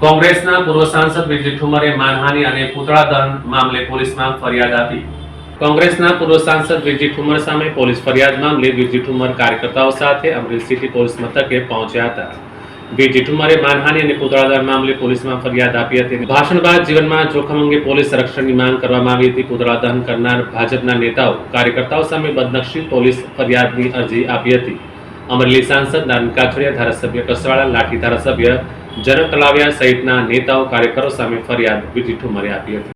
કોંગ્રેસના પૂર્વ સાંસદ વિજય ઠુમરે માનહાનિ અને પૂતળા દહન મામલે પોલીસમાં ફરિયાદ આપી. કોંગ્રેસના પૂર્વ સાંસદ વિજય ઠુમર સામે પોલીસ ફરિયાદ મામલે વિજય ઠુમર કાર્યકર્તાઓ સાથે અમરેલી સિટી પોલીસ મથકે પહોંચ્યા હતા. વિજય ઠુમરે માનહાનિ અને પૂતળા દહન મામલે પોલીસમાં ફરિયાદ આપી હતી ભાષણ બાદ જીવનમાં જોખમ અંગે પોલીસ સંરક્ષણની માંગ કરવામાં આવી હતી. પૂતળા દહન કરનાર ભાજપના નેતાઓ, કાર્યકર્તાઓ સામે બદનક્ષી પોલીસ ફરિયાદની અરજી આપી હતી. અમરેલી સાંસદ નારાયણ કાછડિયા ધારાસભ્ય કસવાળા, લાઠી ધારાસભ્ય જનક કલાવિયા સહિતના નેતાઓ, કાર્યકરો સામે ફરિયાદ વિજય ઠુમરે આપી હતી.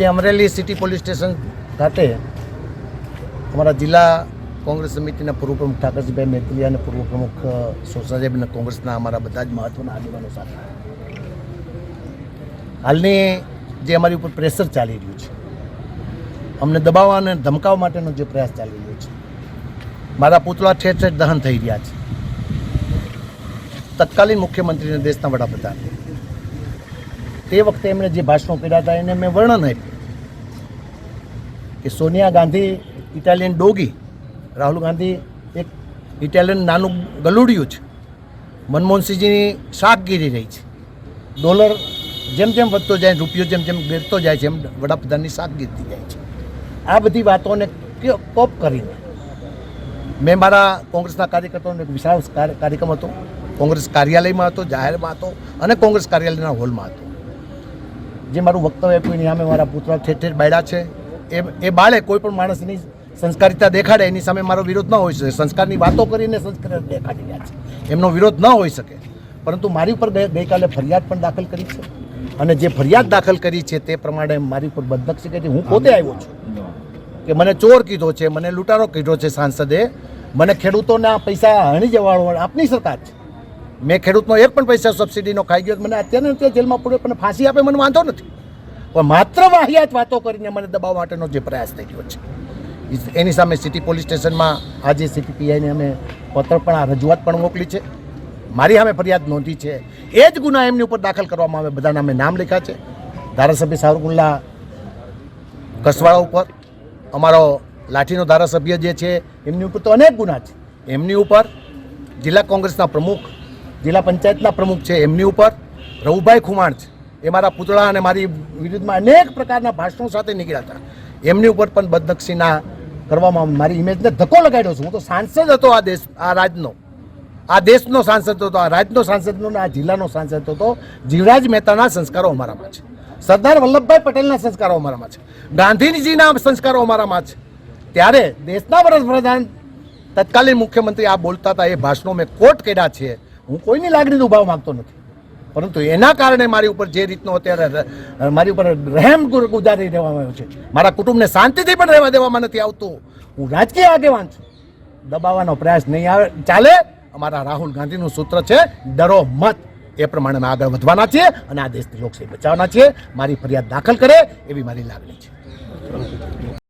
જે અમરેલી સિટી પોલીસ સ્ટેશન ખાતે અમારા જિલ્લા કોંગ્રેસ સમિતિના પૂર્વ પ્રમુખ ઠાકરજીભાઈ મેત્રી અને પૂર્વ પ્રમુખ સોસાસાહેબ અને કોંગ્રેસના અમારા બધા જ મહત્વના આગેવાનો સાથે. હાલની જે અમારી ઉપર પ્રેશર ચાલી રહ્યું છે, અમને દબાવવા અને ધમકાવવા માટેનો જે પ્રયાસ ચાલી રહ્યો છે, મારા પુતળા ઠેર ઠેર દહન થઈ રહ્યા છે. તત્કાલીન મુખ્યમંત્રીને દેશના વડાપ્રધાન. તે વખતે એમણે જે ભાષણો કર્યા હતા એને મેં વર્ણન આપ્યું. કે સોનિયા ગાંધી ઇટાલિયન ડોગી, રાહુલ ગાંધી એક ઇટાલિયન નાનું ગલુડિયું છે. મનમોહનસિંહજીની શાક ગીરી રહી છે. ડોલર જેમ જેમ વધતો જાય, રૂપિયો જેમ જેમ ગેરતો જાય છે, એમ વડાપ્રધાનની શાક ગીરતી જાય છે. આ બધી વાતોને કોપ કરીને મેં મારા કોંગ્રેસના કાર્યકર્તાઓનો એક વિશાળ કાર્યક્રમ હતો. કોંગ્રેસ કાર્યાલયમાં હતો, જાહેરમાં હતો અને કોંગ્રેસ કાર્યાલયના હોલમાં હતો. જે મારું વક્તવ્ય આપ્યું એની સામે મારા પુત્ર ઠેર ઠેર બાળ્યા છે. એ એ બાળે કોઈ પણ માણસની સંસ્કારિતા દેખાડે એની સામે મારો વિરોધ ન હોઈ શકે. સંસ્કારની વાતો કરીને સંસ્કાર દેખાડી રહ્યા છે. એમનો વિરોધ ન હોઈ શકે. પરંતુ મારી ઉપર ગઈ- ગઈકાલે ફરિયાદ પણ દાખલ કરી છે. અને જે ફરિયાદ દાખલ કરી છે તે પ્રમાણે મારી ઉપર બંધક કરી હું પોતે આવ્યો છું. કે મને ચોર કીધો છે મને લૂંટારો કીધો છે સાંસદે મને ખેડૂતોના પૈસા હણી જવાળો આપની સરકાર છે. મેં ખેડૂતનો એક પણ પૈસા સબસિડીનો ખાઈ ગયો મને અત્યારે અત્યારે જેલમાં પડ્યો પણ ફાંસી આપે મને વાંધો નથી. માત્ર વાહિયાત વાતો કરીને મને દબાવવા માટેનો જે પ્રયાસ થઈ રહ્યો છે. એની સામે સિટી પોલીસ સ્ટેશનમાં આજે સીટીપીઆઈને અમે પત્ર પણ આ રજૂઆત પણ મોકલી છે. મારી સામે ફરિયાદ નોંધી છે. એ જ ગુના એમની ઉપર દાખલ કરવામાં આવે બધા નામે નામ લખ્યા છે. ધારાસભ્ય સાવરકુલ્લા કસવાળા ઉપર અમારો લાઠીનો ધારાસભ્ય જે છે એમની ઉપર તો અનેક ગુના છે. એમની ઉપર જિલ્લા કોંગ્રેસના પ્રમુખ, જિલ્લા પંચાયતના પ્રમુખ છે એમની ઉપર રઘુભાઈ ખુમાણ છે. એ મારા પુતળા અને મારી વિરુદ્ધમાં અનેક પ્રકારના ભાષણો સાથે નીકળ્યા હતા. એમની ઉપર પણ બદનક્ષીના કરવામાં મારી ઇમેજને ધક્કો લગાડ્યો છું. હું તો સાંસદ હતો આ દેશ, આ રાજનો. આ દેશનો સાંસદ હતો, આ રાજનો સાંસદનો હતો આ જિલ્લાનો સાંસદ હતો. જીવરાજ મહેતાના સંસ્કારો અમારામાં છે. સરદાર વલ્લભભાઈ પટેલના સંસ્કારો અમારામાં છે. ગાંધીજીના સંસ્કારો અમારામાં છે. ત્યારે દેશના વડાપ્રધાન તત્કાલીન મુખ્યમંત્રી આ બોલતા હતા એ ભાષણો મેં કોટ કર્યા છે. હું કોઈની લાગણી દુભાવ માગતો નથી. પરંતુ એના કારણે મારી ઉપર જે રીતનો અત્યારે મારી ઉપર રહેમ ગુજારી દેવામાં આવ્યો છે. મારા કુટુંબને શાંતિથી પણ રહેવા દેવામાં નથી આવતું. હું રાજકીય આગેવાન છું. દબાવવાનો પ્રયાસ નહીં આવે. ચાલે. અમારા રાહુલ ગાંધીનું સૂત્ર છે, ડરો મત. એ પ્રમાણે અમે આગળ વધવાના છીએ અને આ દેશની લોકશાહી બચાવવાના છીએ. મારી ફરિયાદ દાખલ કરે એવી મારી લાગણી છે.